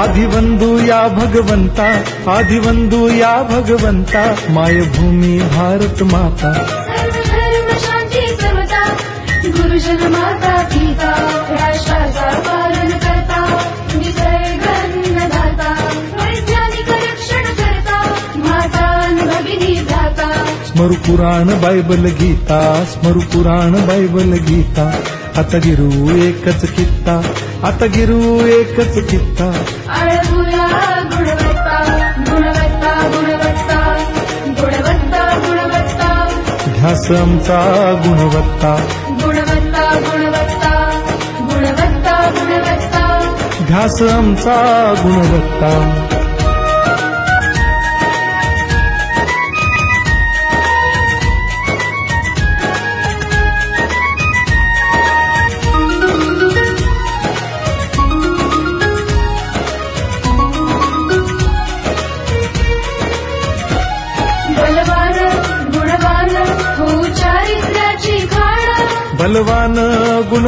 आदिवंदू या भगवंता आदिवंदू या भगवंता मायभूमी भारत माता। शांती समता गुरुजन माता पिता राष्ट्राचा पालन करता निसर्ग अन्नदाता वैज्ञानिक रक्षण करता माता अन भगिनी भ्राता स्मरु पुराण बायबल गीता स्मरु पुराण बायबल गीता आता गिरू एकच कित्ता आता गिरू एकच कित्ता आळमुला गुणवत्ता गुणवत्ता गुणवत्ता गुणवत्ता गुणवत्ता. ध्यास आमचा गुणवत्ता. गुणवत्ता गुणवत्ता गुणवत्ता गुणवत्ता. ध्यास आमचा गुणवत्ता.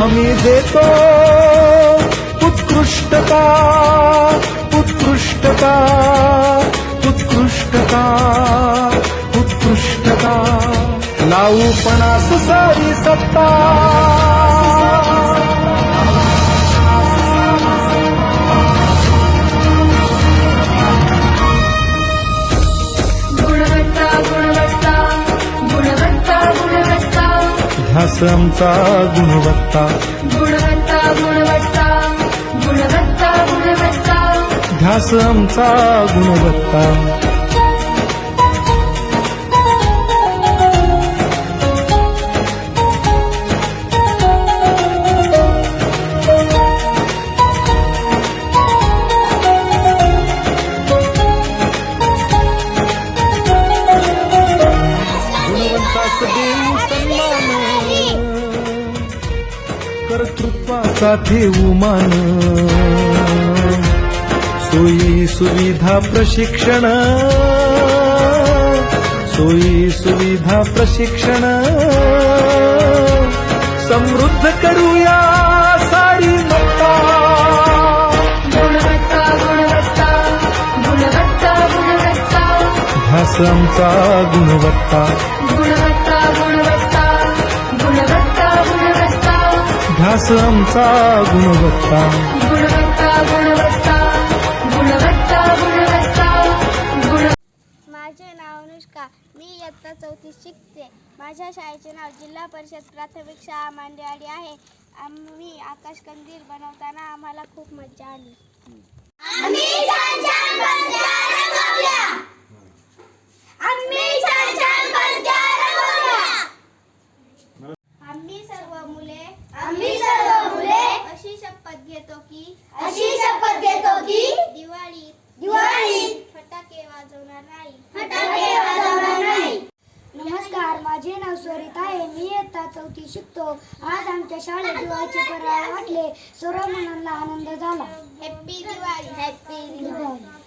देतो उत्कृष्टता उत्कृष्टता उत्कृष्टता उत्कृष्टता। लावू पणास सारी सत्ता ध्यास आमचा गुणवत्ता. गुणवत्ता गुणवत्ता गुणवत्ता गुणवत्ता. ध्यास आमचा गुणवत्ता. कर्तृत्वाचा ठेवू मान सोयी सुविधा प्रशिक्षण. सोयी सुविधा प्रशिक्षण. समृद्ध करूया सारी मत्ता. गुणवत्ता गुणवत्ता ध्यास आमचा गुणवत्ता गुणवत्ता. गुणवत्ता ध्यास आमचा गुणवत्ता. गुणवत्ता गुणवत्ता गुणवत्ता गुणवत्ता गुण माझे नाव अनुष्का. मी इयत्ता चौथी शिकते. माझ्या शाळेचे नाव जिल्हा परिषद प्राथमिक शाळा मांडेवाडी आहे. आम्ही आकाशकंदील बनवताना आम्हाला खूप मजा आली. आज आमच्या शाळेत दिवाळीचे फराळ वाटले. सर्व मुलांना आनंद झाला. हॅप्पी दिवाळी. हॅप्पी दिवाळी.